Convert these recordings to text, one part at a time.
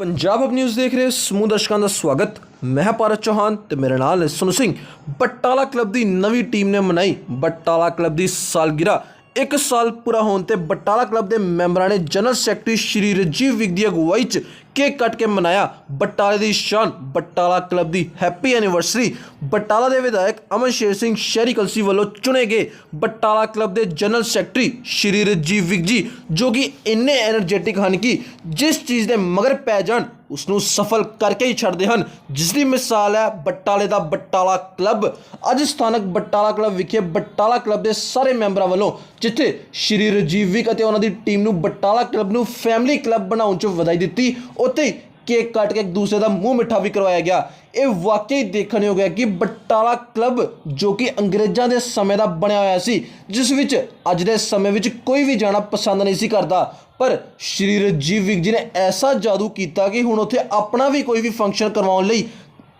ਪੰਜਾਬ ਅਬ ਨਿਊਜ਼ ਦੇਖ ਰਹੇ ਸਮੂਹ ਦਰਸ਼ਕਾਂ ਦਾ ਸਵਾਗਤ। ਮੈਂ ਹਾਂ ਭਾਰਤ ਚੌਹਾਨ ਤੇ ਮੇਰੇ ਨਾਲ ਹੈ ਸੁਨ ਸਿੰਘ। ਬਟਾਲਾ ਕਲੱਬ ਦੀ ਨਵੀਂ ਟੀਮ ਨੇ ਮਨਾਈ ਬਟਾਲਾ ਕਲੱਬ ਦੀ ਸਾਲਗਿਰਾ ਇੱਕ ਸਾਲ ਪੂਰਾ ਹੋਣ ਤੇ ਬਟਾਲਾ ਕਲੱਬ ਦੇ ਮੈਂਬਰਾਂ ਨੇ ਜਨਰਲ ਸੈਕਟਰੀ ਸ਼੍ਰੀ ਰਜੀਵ ਵਿਗ ਦੀ ਅਗਵਾਈ 'ਚ ਕੇਕ ਕੱਟ ਕੇ ਮਨਾਇਆ। ਬਟਾਲੇ ਦੀ ਸ਼ਾਨ, ਬਟਾਲਾ ਕਲੱਬ ਦੀ ਹੈਪੀ ਐਨੀਵਰਸਰੀ। ਬਟਾਲਾ ਦੇ ਵਿਧਾਇਕ ਅਮਨ ਸ਼ੇਰ ਸਿੰਘ ਸ਼ਹਿਰੀ ਕਲਸੀ ਵੱਲੋਂ ਚੁਣੇ ਗਏ। ਬਟਾਲਾ ਕਲੱਬ ਦੇ ਜਨਰਲ ਸੈਕਟਰੀ ਸ਼੍ਰੀ ਰਜੀਵ ਵਿਗ ਜੀ, ਜੋ ਕਿ ਇੰਨੇ એનર્ਜੈਟਿਕ ਹਨ ਕਿ ਜਿਸ ਚੀਜ਼ ਦੇ ਮਗਰ ਪੈ ਜਾਣ ਉਸ ਨੂੰ ਸਫਲ ਕਰਕੇ ਹੀ ਛੱਡਦੇ ਹਨ। ਜਿਸ ਦੀ ਮਿਸਾਲ ਹੈ ਬਟਾਲੇ ਦਾ ਬਟਾਲਾ ਕਲੱਬ। ਅੱਜ ਸਥਾਨਕ ਬਟਾਲਾ ਕਲੱਬ ਵਿਖੇ ਬਟਾਲਾ ਕਲੱਬ ਦੇ ਸਾਰੇ ਮੈਂਬਰਾਂ ਵੱਲੋਂ ਜਿੱਥੇ ਸ਼੍ਰੀ ਰਜੀਵਿਕ ਅਤੇ ਉਹਨਾਂ ਦੀ ਟੀਮ ਨੂੰ ਬਟਾਲਾ ਕਲੱਬ ਨੂੰ ਫੈਮਿਲੀ ਕਲੱਬ ਬਣਾਉਣ 'ਚ ਵਧਾਈ ਦਿੱਤੀ ਉੱਥੇ ਹੀ ਕੇਕ ਕੱਟ ਕੇ ਇੱਕ ਦੂਸਰੇ ਦਾ ਮੂੰਹ ਮਿੱਠਾ ਵੀ ਕਰਵਾਇਆ ਗਿਆ। ਇਹ ਵਾਕਈ ਦੇਖਣ ਯੋਗ ਹੈ ਕਿ ਬਟਾਲਾ ਕਲੱਬ ਜੋ ਕਿ ਅੰਗਰੇਜ਼ਾਂ ਦੇ ਸਮੇਂ ਦਾ ਬਣਿਆ ਹੋਇਆ ਸੀ, ਜਿਸ ਵਿੱਚ ਅੱਜ ਦੇ ਸਮੇਂ ਵਿੱਚ ਕੋਈ ਵੀ ਜਾਣਾ ਪਸੰਦ ਨਹੀਂ ਸੀ ਕਰਦਾ। ਪਰ ਸ਼੍ਰੀ ਰਜੀਵ ਵਿਕ ਜੀ ਨੇ ਐਸਾ ਜਾਦੂ ਕੀਤਾ ਕਿ ਹੁਣ ਉੱਥੇ ਆਪਣਾ ਵੀ ਕੋਈ ਵੀ ਫੰਕਸ਼ਨ ਕਰਵਾਉਣ ਲਈ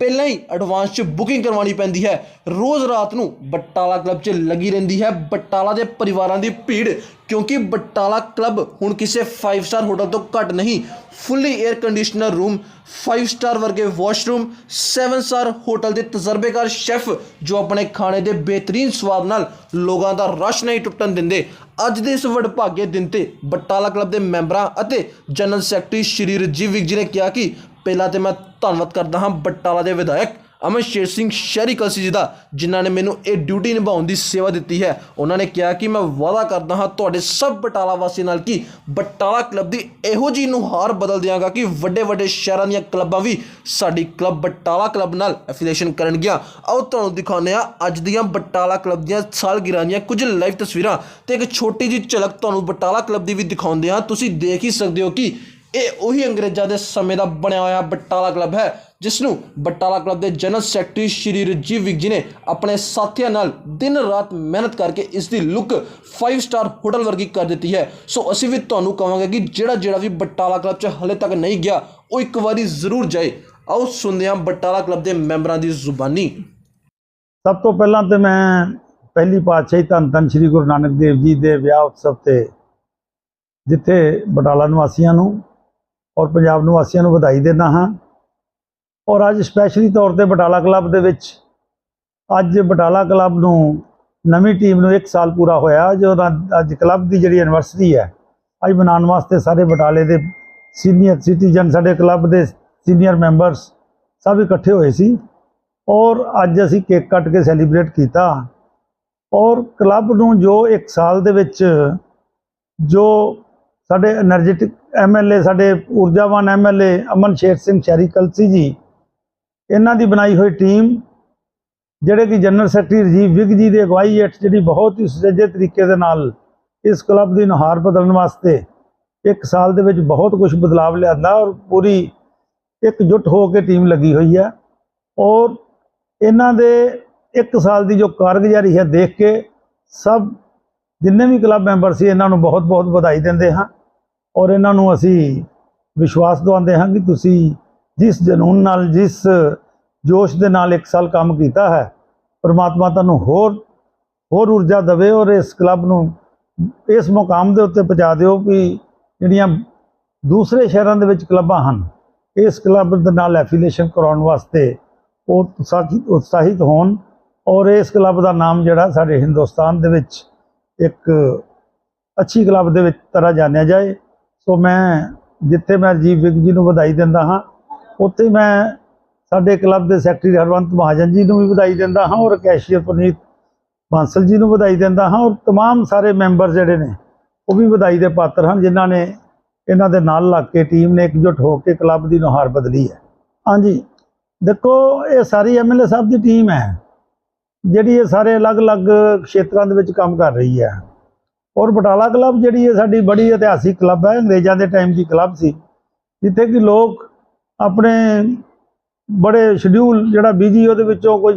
ਪਹਿਲਾਂ ਹੀ ਐਡਵਾਂਸ 'ਚ ਬੁਕਿੰਗ ਕਰਵਾਉਣੀ ਪੈਂਦੀ ਹੈ। ਰੋਜ਼ ਰਾਤ ਨੂੰ ਬਟਾਲਾ ਕਲੱਬ 'ਚ ਲੱਗੀ ਰਹਿੰਦੀ ਹੈ। ਬਟਾਲਾ ਦੇ ਪਰਿਵਾਰਾਂ ਦੀ ਭੀੜ, ਕਿਉਂਕਿ ਬਟਾਲਾ ਕਲੱਬ ਹੁਣ ਕਿਸੇ 5 ਸਟਾਰ ਹੋਟਲ ਤੋਂ ਘੱਟ ਨਹੀਂ fully air conditioner room 5 star ਵਰਗੇ ਵਾਸ਼ਰੂਮ 7 ਸਟਾਰ ਹੋਟਲ ਦੇ ਤਜਰਬੇਕਾਰ ਸ਼ੈਫ ਜੋ ਆਪਣੇ ਖਾਣੇ ਦੇ ਬਿਹਤਰੀਨ ਸਵਾਦ ਨਾਲ ਲੋਕਾਂ ਦਾ ਰਸ਼ ਨਹੀਂ ਟੁੱਟਣ ਦਿੰਦੇ, ਅੱਜ ਦੇ ਇਸ ਵਡਭਾਗੇ ਦਿਨ ਤੇ ਬਟਾਲਾ ਕਲੱਬ ਦੇ ਮੈਂਬਰਾਂ ਅਤੇ ਜਨਰਲ ਸੈਕਟਰੀ ਸ਼੍ਰੀ ਰਜੀਵ ਵਿਕ ਜੀ ਨੇ ਕਿਹਾ ਕਿ ਪਹਿਲਾਂ ਤੇ ਮੈਂ ਧੰਨਵਾਦ ਕਰਦਾ ਹਾਂ ਬਟਾਲਾ ਦੇ ਵਿਧਾਇਕ ਅਮਰਸ਼ੇਰ ਸਿੰਘ ਸ਼ਹਿਰੀ ਕਲਸੀ ਜੀ ਦਾ, ਜਿਨ੍ਹਾਂ ਨੇ ਮੈਨੂੰ ਇਹ ਡਿਊਟੀ ਨਿਭਾਉਣ ਦੀ ਸੇਵਾ ਦਿੱਤੀ ਹੈ। ਉਹਨਾਂ ਨੇ ਕਿਹਾ ਕਿ ਮੈਂ ਵਾਅਦਾ ਕਰਦਾ ਹਾਂ ਤੁਹਾਡੇ ਸਭ ਬਟਾਲਾ ਵਾਸੀ ਨਾਲ ਕਿ ਬਟਾਲਾ ਕਲੱਬ ਦੀ ਇਹੋ ਜੀ ਨੁਹਾਰ ਬਦਲ ਦਿਆਂਗਾ ਕਿ ਵੱਡੇ ਵੱਡੇ ਸ਼ਹਿਰਾਂ ਦੀਆਂ ਕਲੱਬਾਂ ਵੀ ਸਾਡੀ ਕਲੱਬ ਬਟਾਲਾ ਕਲੱਬ ਨਾਲ ਐਫੀਲੀਏਸ਼ਨ ਕਰਨਗੀਆਂ। ਆਓ ਤੁਹਾਨੂੰ ਦਿਖਾਉਂਦੇ ਹਾਂ ਅੱਜ ਦੀਆਂ ਬਟਾਲਾ ਕਲੱਬ ਦੀਆਂ ਸਾਲਗਿਰਾਂ ਦੀਆਂ ਕੁਝ ਲਾਈਵ ਤਸਵੀਰਾਂ ਤੇ ਇੱਕ ਛੋਟੀ ਜਿਹੀ ਝਲਕ ਤੁਹਾਨੂੰ ਬਟਾਲਾ ਕਲੱਬ ਦੀ ਵੀ ਦਿਖਾਉਂਦੇ ਹਾਂ। ਤੁਸੀਂ ਦੇਖ ਹੀ ਸਕਦੇ ਹੋ ਕਿ ਇਹ ਉਹੀ ਅੰਗਰੇਜ਼ਾਂ ਦੇ ਸਮੇਂ ਦਾ ਬਣਿਆ ਹੋਇਆ ਬਟਾਲਾ ਕਲੱਬ ਹੈ ਜਿਸ ਨੂੰ ਬਟਾਲਾ ਕਲੱਬ ਦੇ ਜਨਰਲ ਸੈਕਟਰੀ ਸ਼੍ਰੀ ਰਜੀਵ ਵਿਗ ਜੀ ਨੇ ਆਪਣੇ ਸਾਥੀਆਂ ਨਾਲ ਦਿਨ ਰਾਤ ਮਿਹਨਤ ਕਰਕੇ ਇਸ ਦੀ ਲੁੱਕ 5 ਸਟਾਰ ਹੋਟਲ ਵਰਗੀ ਕਰ ਦਿੱਤੀ ਹੈ। ਸੋ ਅਸੀਂ ਵੀ ਤੁਹਾਨੂੰ ਕਹਾਂਗੇ ਕਿ ਜਿਹੜਾ ਜਿਹੜਾ ਵੀ ਬਟਾਲਾ ਕਲੱਬ 'ਚ ਹਲੇ ਤੱਕ ਨਹੀਂ ਗਿਆ, ਉਹ ਇੱਕ ਵਾਰੀ ਜ਼ਰੂਰ ਜਾਏ। ਆਓ ਸੁਣਦੇ ਹਾਂ ਬਟਾਲਾ ਕਲੱਬ ਦੇ ਮੈਂਬਰਾਂ ਦੀ ਜ਼ੁਬਾਨੀ। ਸਭ ਤੋਂ ਪਹਿਲਾਂ ਤੇ ਮੈਂ ਪਹਿਲੀ ਪਾਤਸ਼ਾਹੀ ਧੰਨ ਧੰਨ ਸ੍ਰੀ ਗੁਰੂ ਨਾਨਕ ਦੇਵ ਜੀ ਦੇ ਵਿਆਹ ਉਤਸਵ ਤੇ ਜਿੱਥੇ ਬਟਾਲਾ ਨਿਵਾਸੀਆਂ ਨੂੰ ਔਰ ਪੰਜਾਬ ਨਿਵਾਸੀਆਂ ਨੂੰ ਵਧਾਈ ਦਿੰਦਾ ਹਾਂ। ਔਰ ਅੱਜ ਸਪੈਸ਼ਲੀ ਤੌਰ ਤੇ ਬਟਾਲਾ ਕਲੱਬ ਦੇ ਵਿੱਚ ਅੱਜ ਬਟਾਲਾ ਕਲੱਬ ਨੂੰ ਨਵੀਂ ਟੀਮ ਨੂੰ 1 ਸਾਲ ਪੂਰਾ ਹੋਇਆ। ਜੋ ਅੱਜ ਕਲੱਬ ਦੀ ਜਿਹੜੀ ਐਨਵਰਸਰੀ ਹੈ, ਅੱਜ ਮਨਾਉਣ ਵਾਸਤੇ ਸਾਰੇ ਬਟਾਲੇ ਦੇ ਸੀਨੀਅਰ ਸਿਟੀਜ਼ਨ ਸਾਡੇ ਕਲੱਬ ਦੇ ਸੀਨੀਅਰ ਮੈਂਬਰਸ ਸਭ ਇਕੱਠੇ ਹੋਏ ਸੀ। ਔਰ ਅੱਜ ਅਸੀਂ ਕੇਕ ਕੱਟ ਕੇ ਸੈਲੀਬ੍ਰੇਟ ਕੀਤਾ। ਔਰ ਕਲੱਬ ਨੂੰ ਜੋ ਇੱਕ ਸਾਲ ਦੇ ਵਿੱਚ ਜੋ ਸਾਡੇ એનર્ਜੈਟਿਕ ਐਮਐਲਏ ਸਾਡੇ ਊਰਜਾਵਾਨ ਐਮਐਲਏ ਅਮਨ ਸ਼ੇਰ ਸਿੰਘ ਸ਼ੈਰੀ ਕਲਸੀ ਜੀ, ਇਹਨਾਂ ਦੀ ਬਣਾਈ ਹੋਈ ਟੀਮ ਜਿਹੜੇ ਕਿ ਜਨਰਲ ਸੈਕਟਰੀ ਰਜੀਵ ਵਿਗ ਜੀ ਦੇ ਅਗਵਾਈ ਹੇਠ ਜਿਹੜੀ ਬਹੁਤ ਹੀ ਸੁਚੱਜੇ ਤਰੀਕੇ ਦੇ ਨਾਲ ਇਸ ਕਲੱਬ ਦੀ ਨੁਹਾਰ ਬਦਲਣ ਵਾਸਤੇ ਇੱਕ ਸਾਲ ਦੇ ਵਿੱਚ ਬਹੁਤ ਕੁਝ ਬਦਲਾਵ ਲਿਆਂਦਾ ਔਰ ਪੂਰੀ ਇੱਕ ਜੁੱਟ ਹੋ ਕੇ ਟੀਮ ਲੱਗੀ ਹੋਈ ਹੈ। ਔਰ ਇਹਨਾਂ ਦੇ ਇੱਕ ਸਾਲ ਦੀ ਜੋ ਕਾਰਗੁਜ਼ਾਰੀ ਹੈ ਦੇਖ ਕੇ ਸਭ ਜਿੰਨੇ ਵੀ ਕਲੱਬ ਮੈਂਬਰ ਸੀ, ਇਹਨਾਂ ਨੂੰ ਬਹੁਤ ਬਹੁਤ ਵਧਾਈ ਦਿੰਦੇ ਹਾਂ। ਔਰ ਇਹਨਾਂ ਨੂੰ ਅਸੀਂ ਵਿਸ਼ਵਾਸ ਦਿਵਾਉਂਦੇ ਹਾਂ ਕਿ ਤੁਸੀਂ ਜਿਸ ਜਨੂਨ ਨਾਲ, ਜਿਸ ਜੋਸ਼ ਦੇ ਨਾਲ ਇੱਕ ਸਾਲ ਕੰਮ ਕੀਤਾ ਹੈ, ਪਰਮਾਤਮਾ ਤੁਹਾਨੂੰ ਹੋਰ ਹੋਰ ਊਰਜਾ ਦੇਵੇ ਔਰ ਇਸ ਕਲੱਬ ਨੂੰ ਇਸ ਮੁਕਾਮ ਦੇ ਉੱਤੇ ਪਹੁੰਚਾ ਦਿਓ ਕਿ ਜਿਹੜੀਆਂ ਦੂਸਰੇ ਸ਼ਹਿਰਾਂ ਦੇ ਵਿੱਚ ਕਲੱਬਾਂ ਹਨ, ਇਸ ਕਲੱਬ ਦੇ ਨਾਲ ਐਫੀਲੀਏਸ਼ਨ ਕਰਾਉਣ ਵਾਸਤੇ ਉਹ ਉਤਸ਼ਾਹਿਤ ਹੋਣ ਔਰ ਇਸ ਕਲੱਬ ਦਾ ਨਾਮ ਜਿਹੜਾ ਸਾਡੇ ਹਿੰਦੁਸਤਾਨ ਦੇ ਵਿੱਚ ਇੱਕ ਅੱਛੀ ਕਲੱਬ ਦੇ ਵਿੱਚ ਤਰ੍ਹਾਂ ਜਾਣਿਆ ਜਾਏ। ਸੋ ਮੈਂ ਜਿੱਥੇ ਮੈਂ ਰਜੀਵ ਵਿਕ ਜੀ ਨੂੰ ਵਧਾਈ ਦਿੰਦਾ ਹਾਂ ਉੱਥੇ ਮੈਂ ਸਾਡੇ ਕਲੱਬ ਦੇ ਸੈਕਟਰੀ ਹਰਵੰਤ ਮਹਾਜਨ ਜੀ ਨੂੰ ਵੀ ਵਧਾਈ ਦਿੰਦਾ ਹਾਂ ਔਰ ਕੈਸ਼ੀਅਰ ਪੁਨੀਤ ਬਾਂਸਲ ਜੀ ਨੂੰ ਵਧਾਈ ਦਿੰਦਾ ਹਾਂ ਔਰ तमाम ਸਾਰੇ ਮੈਂਬਰ ਜਿਹੜੇ ਨੇ ਉਹ ਵੀ ਵਧਾਈ ਦੇ ਪਾਤਰ ਹਨ ਜਿਨ੍ਹਾਂ ਨੇ ਇਹਨਾਂ ਦੇ ਨਾਲ ਲੱਗ ਕੇ ਟੀਮ ਨੇ ਇਕਜੁੱਟ ਹੋ ਕੇ ਕਲੱਬ ਦੀ ਨੁਹਾਰ ਬਦਲੀ ਹੈ ਹਾਂਜੀ ਦੇਖੋ ਇਹ ਸਾਰੀ ਐਮਐਲਏ ਸਾਹਿਬ ਦੀ ਟੀਮ ਹੈ ਜਿਹੜੀ ਇਹ ਸਾਰੇ ਅਲੱਗ-ਅਲੱਗ ਖੇਤਰਾਂ ਦੇ ਵਿੱਚ ਕੰਮ ਕਰ ਰਹੀ ਹੈ ਔਰ ਬਟਾਲਾ ਕਲੱਬ ਜਿਹੜੀ ਹੈ ਸਾਡੀ ਬੜੀ ਇਤਿਹਾਸਿਕ ਕਲੱਬ ਹੈ, ਅੰਗਰੇਜ਼ਾਂ ਦੇ ਟਾਈਮ ਦੀ ਕਲੱਬ ਸੀ, ਜਿੱਥੇ ਕਿ ਲੋਕ ਆਪਣੇ ਬੜੇ ਸ਼ਡਿਊਲ ਜਿਹੜਾ ਬਿਜ਼ੀ ਉਹਦੇ ਵਿੱਚੋਂ ਕੁਝ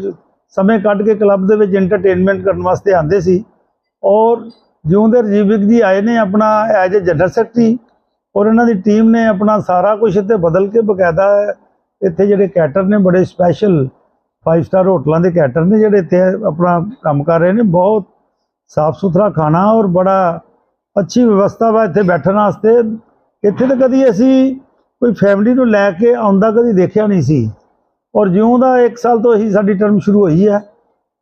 ਸਮੇਂ ਕੱਢ ਕੇ ਕਲੱਬ ਦੇ ਵਿੱਚ ਐਂਟਰਟੇਨਮੈਂਟ ਕਰਨ ਵਾਸਤੇ ਆਉਂਦੇ ਸੀ ਔਰ ਜਿਉਂਦੇ ਰਜੀਵਿਕ ਜੀ ਆਏ ਨੇ ਆਪਣਾ ਐਜ ਏ ਜਨਰਲ ਸੈਕਟਰੀ ਔਰ ਇਹਨਾਂ ਦੀ ਟੀਮ ਨੇ ਆਪਣਾ ਸਾਰਾ ਕੁਝ ਇੱਥੇ ਬਦਲ ਕੇ ਬਕਾਇਦਾ ਇੱਥੇ ਜਿਹੜੇ ਕੈਟਰ ਨੇ, ਬੜੇ ਸਪੈਸ਼ਲ 5 ਸਟਾਰ ਹੋਟਲਾਂ ਦੇ ਕੈਟਰ ਨੇ ਜਿਹੜੇ ਇੱਥੇ ਆਪਣਾ ਕੰਮ ਕਰ ਰਹੇ ਨੇ, ਬਹੁਤ ਸਾਫ਼ ਸੁਥਰਾ ਖਾਣਾ ਔਰ ਬੜਾ ਅੱਛੀ ਵਿਵਸਥਾ ਵਾ ਇੱਥੇ ਬੈਠਣ ਵਾਸਤੇ। ਇੱਥੇ ਤਾਂ ਕਦੀ ਅਸੀਂ ਕੋਈ ਫੈਮਿਲੀ ਨੂੰ ਲੈ ਕੇ ਆਉਂਦਾ ਕਦੀ ਦੇਖਿਆ ਨਹੀਂ ਸੀ। ਔਰ ਜਿਉਂ ਦਾ 1 ਸਾਲ ਤੋਂ ਹੀ ਸਾਡੀ ਟਰਮ ਸ਼ੁਰੂ ਹੋਈ ਹੈ।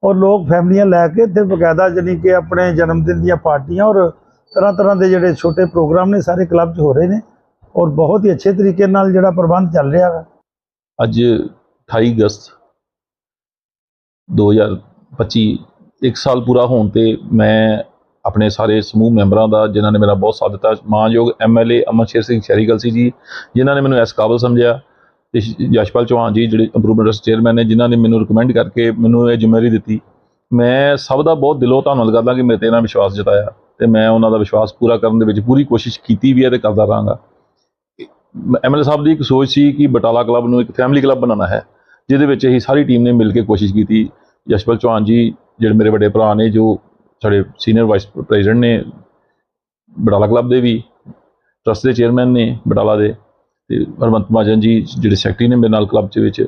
ਔਰ ਲੋਕ ਫੈਮਲੀਆਂ ਲੈ ਕੇ ਇੱਥੇ ਬਕਾਇਦਾ ਜਾਣੀ ਕਿ ਆਪਣੇ ਜਨਮ ਦਿਨ ਦੀਆਂ ਪਾਰਟੀਆਂ ਔਰ ਤਰ੍ਹਾਂ ਤਰ੍ਹਾਂ ਦੇ ਜਿਹੜੇ ਛੋਟੇ ਪ੍ਰੋਗਰਾਮ ਨੇ ਸਾਰੇ ਕਲੱਬ 'ਚ ਹੋ ਰਹੇ ਨੇ। ਔਰ ਬਹੁਤ ਹੀ ਅੱਛੇ ਤਰੀਕੇ ਨਾਲ ਜਿਹੜਾ ਪ੍ਰਬੰਧ ਚੱਲ ਰਿਹਾ ਹੈ ਅੱਜ 28 ਅਗਸਤ 2025 ਇੱਕ ਸਾਲ ਪੂਰਾ ਹੋਣ ਤੇ ਮੈਂ ਆਪਣੇ ਸਾਰੇ ਸਮੂਹ ਮੈਂਬਰਾਂ ਦਾ, ਜਿਨ੍ਹਾਂ ਨੇ ਮੇਰਾ ਬਹੁਤ ਸਾਥ ਦਿੱਤਾ ਮਾਨਯੋਗ ਐਮਐਲਏ ਅਮਨ ਸ਼ੇਰ ਸਿੰਘ ਸ਼ਹਿਰੀ ਸੀ ਜੀ, ਜਿਨ੍ਹਾਂ ਨੇ ਮੈਨੂੰ ਇਸ ਕਾਬਲ ਸਮਝਿਆ, ਤੇ ਸ਼- ਯਸ਼ਪਾਲ ਚੌਹਾਨ ਜੀ, ਜਿਹੜੇ ਇੰਪਰੂਵਮੈਂਟ ਚੇਅਰਮੈਨ ਨੇ, ਜਿਨ੍ਹਾਂ ਨੇ ਮੈਨੂੰ ਰਿਕਮੈਂਡ ਕਰਕੇ ਮੈਨੂੰ ਇਹ ਜ਼ਿੰਮੇਵਾਰੀ ਦਿੱਤੀ। ਮੈਂ ਸਭ ਦਾ ਬਹੁਤ ਦਿਲੋਂ ਧੰਨਵਾਦ ਕਰਦਾ ਕਿ ਮੇਰੇ ਤੇ ਇਹਨਾਂ ਵਿਸ਼ਵਾਸ ਜਤਾਇਆ, ਤੇ ਮੈਂ ਉਹਨਾਂ ਦਾ ਵਿਸ਼ਵਾਸ ਪੂਰਾ ਕਰਨ ਦੇ ਵਿੱਚ ਪੂਰੀ ਕੋਸ਼ਿਸ਼ ਕੀਤੀ ਵੀ ਹੈ ਤੇ ਕਰਦਾ ਰਹਾਂਗਾ। ਐਮਐਲਏ ਸਾਹਿਬ ਦੀ ਇੱਕ ਸੋਚ ਸੀ ਕਿ ਬਟਾਲਾ ਕਲੱਬ ਨੂੰ ਇੱਕ ਫੈਮਿਲੀ ਕਲੱਬ ਬਣਾਉਣਾ ਹੈ, ਜਿਹਦੇ ਵਿੱਚ ਅਸੀਂ ਸਾਰੀ ਟੀਮ ਨੇ ਮਿਲ ਕੇ ਕੋਸ਼ਿਸ਼ ਕੀਤੀ। ਯਸ਼ਪਾਲ ਚੌਹਾਨ ਜੀ ਜਿਹੜੇ ਮੇਰੇ ਵੱਡੇ ਭਰਾ ਨੇ, ਜੋ ਸਾਡੇ ਸੀਨੀਅਰ ਵਾਈਸ ਪ੍ਰੈਜ਼ੀਡੈਂਟ ਨੇ, ਬਟਾਲਾ ਕਲੱਬ ਦੇ ਵੀ ਟਰਸਟ ਦੇ ਚੇਅਰਮੈਨ ਨੇ ਬਟਾਲਾ ਦੇ, ਤੇ ਹਰਮੰਤ ਮਾਜਨ ਜੀ ਜਿਹੜੇ ਸੈਕਟਰੀ ਨੇ ਮੇਰੇ ਨਾਲ ਕਲੱਬ ਦੇ ਵਿੱਚ,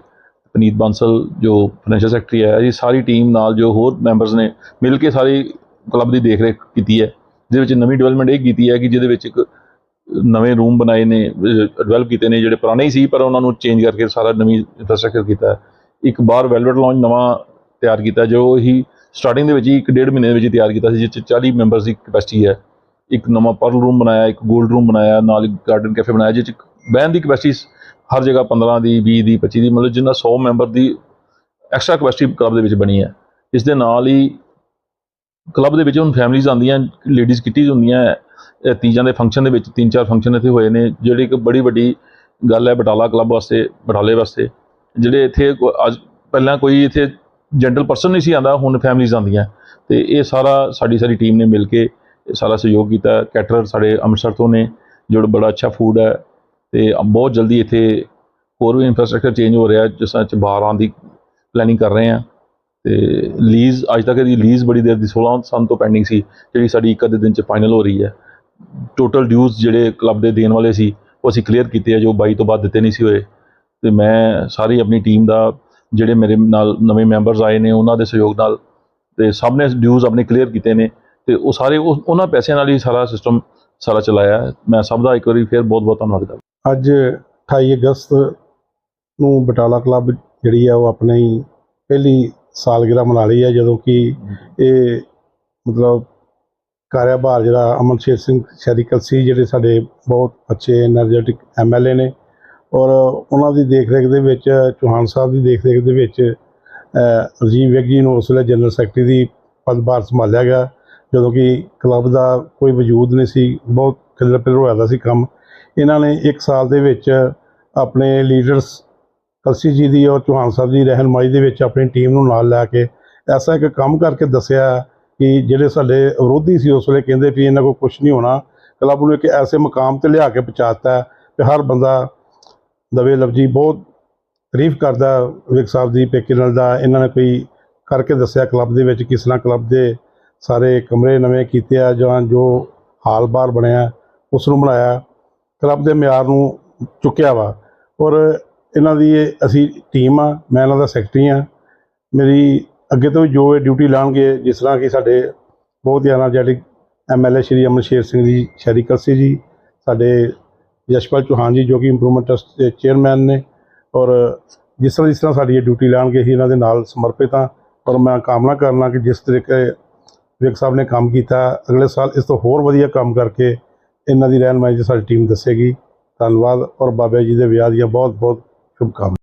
ਪਨੀਤ ਬਾਂਸਲ ਜੋ ਫਾਈਨੈਂਸ਼ੀਅਲ ਸੈਕਟਰੀ ਹੈ, ਇਹ ਸਾਰੀ ਟੀਮ ਨਾਲ ਜੋ ਹੋਰ ਮੈਂਬਰਸ ਨੇ ਮਿਲ ਕੇ ਸਾਰੀ ਕਲੱਬ ਦੀ ਦੇਖ ਰੇਖ ਕੀਤੀ ਹੈ, ਜਿਹਦੇ ਵਿੱਚ ਨਵੀਂ ਡਿਵੈਲਪਮੈਂਟ ਇਹ ਕੀਤੀ ਹੈ ਕਿ ਜਿਹਦੇ ਵਿੱਚ ਇੱਕ ਨਵੇਂ ਰੂਮ ਬਣਾਏ ਨੇ ਡਿਵੈਲਪ ਕੀਤੇ ਨੇ, ਜਿਹੜੇ ਪੁਰਾਣੇ ਹੀ ਸੀ, ਪਰ ਉਹਨਾਂ ਨੂੰ ਚੇਂਜ ਕਰਕੇ ਸਾਰਾ ਨਵੀਂ ਇਨਫਰਾਸਟ੍ਰਕਚਰ ਕੀਤਾ ਹੈ। ਇੱਕ ਬਾਰ ਵੈਲਵਟ ਲਾਉਂਜ ਨਵਾਂ ਤਿਆਰ ਕੀਤਾ, ਜੋ ਹੀ ਸਟਾਰਟਿੰਗ ਦੇ ਵਿੱਚ ਹੀ ਇੱਕ ਡੇਢ ਮਹੀਨੇ ਦੇ ਵਿੱਚ ਹੀ ਤਿਆਰ ਕੀਤਾ ਸੀ ਜਿਸ 'ਚ 40 ਮੈਂਬਰਸ ਦੀ ਕਪੈਸਿਟੀ ਹੈ। ਇੱਕ ਨਵਾਂ ਪਰਲ ਰੂਮ ਬਣਾਇਆ, ਇੱਕ ਗੋਲਡ ਰੂਮ ਬਣਾਇਆ, ਨਾਲ ਇੱਕ ਗਾਰਡਨ ਕੈਫੇ ਬਣਾਇਆ ਜਿਸ 'ਚ ਬਹਿਣ ਦੀ ਕਪੈਸਿਟੀ ਹਰ ਜਗ੍ਹਾ 15 ਦੀ 20 ਦੀ 25 ਦੀ, ਮਤਲਬ ਜਿੰਨਾ 100 ਮੈਂਬਰ ਦੀ ਐਕਸਟਰਾ ਕਪੈਸਿਟੀ ਕਲੱਬ ਦੇ ਵਿੱਚ ਬਣੀ ਹੈ। ਇਸ ਦੇ ਨਾਲ ਹੀ ਕਲੱਬ ਦੇ ਵਿੱਚ ਹੁਣ ਫੈਮਿਲੀਆਂ ਆਉਂਦੀਆਂ ਲੇਡੀਜ਼ ਕਿੱਟੀਜ਼ ਹੁੰਦੀਆਂ, ਇਹ ਤੀਜਾਂ ਦੇ ਫੰਕਸ਼ਨ ਦੇ ਵਿੱਚ ਤਿੰਨ ਚਾਰ ਫੰਕਸ਼ਨ ਇੱਥੇ ਹੋਏ ਨੇ, ਜਿਹੜੀ ਇੱਕ ਬੜੀ ਵੱਡੀ ਗੱਲ ਹੈ ਬਟਾਲਾ ਕਲੱਬ ਵਾਸਤੇ, ਬਟਾਲੇ ਵਾਸਤੇ, ਜਿਹੜੇ ਇੱਥੇ ਅੱਜ ਪਹਿਲਾਂ ਕੋਈ ਇੱਥੇ ਜੈਂਟਲ ਪਰਸਨ ਨਹੀਂ ਸੀ ਆਂਦਾ, ਹੁਣ ਫੈਮਿਲੀਆਂ ਆਉਂਦੀਆਂ ਤੇ ਇਹ ਸਾਰਾ ਸਾਡੀ ਸਾਰੀ ਟੀਮ ਨੇ ਮਿਲ ਕੇ ਇਹ ਸਾਰਾ ਸਹਿਯੋਗ ਕੀਤਾ। ਕੈਟਰਰ ਸਾਡੇ ਅੰਮ੍ਰਿਤਸਰ ਤੋਂ ਨੇ, ਜਿਹੜਾ ਬੜਾ ਅੱਛਾ ਫੂਡ ਹੈ। ਤੇ ਬਹੁਤ ਜਲਦੀ ਇੱਥੇ ਹੋਰ ਵੀ ਇਨਫਰਾਸਟ੍ਰਕਚਰ ਚੇਂਜ ਹੋ ਰਿਹਾ, ਜਿਸ ਤਰ੍ਹਾਂ ਚ ਬਾਹਰ ਆਉਣ ਦੀ ਪਲੈਨਿੰਗ ਕਰ ਰਹੇ ਹਾਂ। ਤੇ ਲੀਜ਼ ਅੱਜ ਤੱਕ ਇਹਦੀ ਲੀਜ਼ ਬੜੀ ਦੇਰ ਦੀ 16 ਸਾਲ ਤੋਂ ਪੈਂਡਿੰਗ ਸੀ, ਜਿਹੜੀ ਸਾਡੀ ਇੱਕ ਅੱਧੇ ਦਿਨ ਚ ਫਾਈਨਲ ਹੋ ਰਹੀ ਹੈ। ਟੋਟਲ ਡਿਊਜ਼ ਜਿਹੜੇ ਕਲੱਬ ਦੇ ਦੇਣ ਵਾਲੇ ਸੀ, ਉਹ ਅਸੀਂ ਕਲੀਅਰ ਕੀਤੇ ਆ, ਜੋ 22 ਤੋਂ ਬਾਅਦ ਦਿੱਤੇ ਨਹੀਂ ਸੀ ਹੋਏ। ਤੇ ਮੈਂ ਸਾਰੀ ਆਪਣੀ ਟੀਮ ਦਾ ਜਿਹੜੇ ਮੇਰੇ ਨਾਲ ਨਵੇਂ ਮੈਂਬਰਸ ਆਏ ਨੇ, ਉਹਨਾਂ ਦੇ ਸਹਿਯੋਗ ਨਾਲ ਤੇ ਸਭ ਨੇ ਡਿਊਜ਼ ਆਪਣੇ ਕਲੀਅਰ ਕੀਤੇ ਨੇ ਤੇ ਉਹ ਸਾਰੇ ਉਹਨਾਂ ਪੈਸਿਆਂ ਨਾਲ ਹੀ ਸਾਰਾ ਸਿਸਟਮ ਸਾਰਾ ਚਲਾਇਆ ਮੈਂ ਸਭ ਦਾ ਇੱਕ ਵਾਰੀ ਫੇਰ ਬਹੁਤ ਬਹੁਤ ਧੰਨਵਾਦ ਕਰਦਾ ਅੱਜ 28 ਅਗਸਤ ਨੂੰ ਬਟਾਲਾ ਕਲੱਬ ਜਿਹੜੀ ਆ, ਉਹ ਆਪਣੀ ਹੀ ਪਹਿਲੀ ਸਾਲਗਿਰਾ ਮਨਾ ਲਈ ਹੈ, ਜਦੋਂ ਕਿ ਇਹ ਮਤਲਬ ਕਾਰਜਭਾਰ ਜਿਹੜਾ ਅਮਨਸ਼ੇਰ ਸਿੰਘ ਸ਼ੈਰੀ ਕਲਸੀ, ਜਿਹੜੇ ਸਾਡੇ ਬਹੁਤ ਅੱਛੇ એનર્ਜੈਟਿਕ ਐਮਐਲਏ ਨੇ ਔਰ ਉਹਨਾਂ ਦੀ ਦੇਖਰੇਖ ਦੇ ਵਿੱਚ ਚੌਹਾਨ ਸਾਹਿਬ ਦੀ ਦੇਖਰੇਖ ਦੇ ਵਿੱਚ ਅਹ, ਰਾਜੀਵ ਵਿਗ ਜੀ ਨੂੰ ਉਸ ਵੇਲੇ ਜਨਰਲ ਸੈਕਟਰੀ ਦੀ ਪਦਭਾਰ ਸੰਭਾਲਿਆ ਗਿਆ ਜਦੋਂ ਕਿ ਕਲੱਬ ਦਾ ਕੋਈ ਵਜੂਦ ਨਹੀਂ ਸੀ ਬਹੁਤ ਖਿਲਰ ਪਿਲਰ ਹੋਇਆ ਦਾ ਸੀ ਕੰਮ। ਇਹਨਾਂ ਨੇ ਇੱਕ ਸਾਲ ਦੇ ਵਿੱਚ ਆਪਣੇ ਲੀਡਰਸ ਕਲਸੀ ਜੀ ਦੀ ਔਰ ਚੌਹਾਨ ਸਾਹਿਬ ਦੀ ਰਹਿਨਮਾਈ ਦੇ ਵਿੱਚ ਆਪਣੀ ਟੀਮ ਨੂੰ ਨਾਲ ਲੈ ਕੇ ਐਸਾ ਇੱਕ ਕੰਮ ਕਰਕੇ ਦੱਸਿਆ ਕਿ ਜਿਹੜੇ ਸਾਡੇ ਵਿਰੋਧੀ ਸੀ ਉਸ ਵੇਲੇ ਕਹਿੰਦੇ ਵੀ ਇਹਨਾਂ ਕੋਲ ਕੁਝ ਨਹੀਂ ਹੋਣਾ। ਕਲੱਬ ਨੂੰ ਇੱਕ ਐਸੇ ਮਕਾਮ ਤੇ ਲਿਆ ਕੇ ਪਹੁੰਚਾਤਾ ਕਿ ਹਰ ਬੰਦਾ ਦਵੇ ਲਫ਼ਜ਼ੀ ਬਹੁਤ ਤਾਰੀਫ ਕਰਦਾ ਵਿਕ ਸਾਹਿਬ ਦੀ ਪੇਕਿਨਲ ਦਾ, ਇਹਨਾਂ ਨੇ ਕੋਈ ਕਰਕੇ ਦੱਸਿਆ ਕਲੱਬ ਦੇ ਵਿੱਚ ਕਿਸ ਤਰ੍ਹਾਂ ਕਲੱਬ ਦੇ ਸਾਰੇ ਕਮਰੇ ਨਵੇਂ ਕੀਤੇ ਆ ਜਾਂ ਜੋ ਹਾਲ ਬਾਰ ਬਣਿਆ ਉਸ ਨੂੰ ਬਣਾਇਆ, ਕਲੱਬ ਦੇ ਮਿਆਰ ਨੂੰ ਚੁੱਕਿਆ ਵਾ। ਔਰ ਇਹਨਾਂ ਦੀ ਇਹ ਅਸੀਂ ਟੀਮ ਆ, ਮੈਂ ਇਹਨਾਂ ਦਾ ਸੈਕਟਰੀ ਆ। ਮੇਰੀ ਅੱਗੇ ਤੋਂ ਵੀ ਜੋ ਇਹ ਡਿਊਟੀ ਲਾਉਣਗੇ ਜਿਸ ਤਰ੍ਹਾਂ ਕਿ ਸਾਡੇ ਬਹੁਤ ਹੀ ਐਨਰਜੈਟਿਕ ਐਮਐਲਏ ਸ਼੍ਰੀ ਅਮਨ ਸ਼ੇਰ ਸਿੰਘ ਜੀ ਸ਼ਹਿਰੀ ਕਲਸੀ ਜੀ, ਸਾਡੇ ਯਸ਼ਪਾਲ ਚੌਹਾਨ ਜੀ, ਜੋ ਕਿ ਇੰਪਰੂਵਮੈਂਟ ਟਰਸਟ ਦੇ ਚੇਅਰਮੈਨ ਨੇ ਔਰ ਜਿਸ ਤਰ੍ਹਾਂ ਜਿਸ ਤਰ੍ਹਾਂ ਸਾਡੀ ਇਹ ਡਿਊਟੀ ਲਾਉਣਗੇ ਅਸੀਂ ਇਹਨਾਂ ਦੇ ਨਾਲ ਸਮਰਪਿਤ ਹਾਂ। ਔਰ ਮੈਂ ਕਾਮਨਾ ਕਰਨਾ ਕਿ ਜਿਸ ਤਰੀਕੇ ਵਿਕ ਸਾਹਿਬ ਨੇ ਕੰਮ ਕੀਤਾ, ਅਗਲੇ ਸਾਲ ਇਸ ਤੋਂ ਹੋਰ ਵਧੀਆ ਕੰਮ ਕਰਕੇ ਇਹਨਾਂ ਦੀ ਰਹਿਨਮਾਈ 'ਚ ਸਾਡੀ ਟੀਮ ਦੱਸੇਗੀ। ਧੰਨਵਾਦ ਔਰ ਬਾਬਾ ਜੀ ਦੇ ਵਿਆਹ ਦੀਆਂ ਬਹੁਤ ਬਹੁਤ ਸ਼ੁਭਕਾਮਨਾਵਾਂ।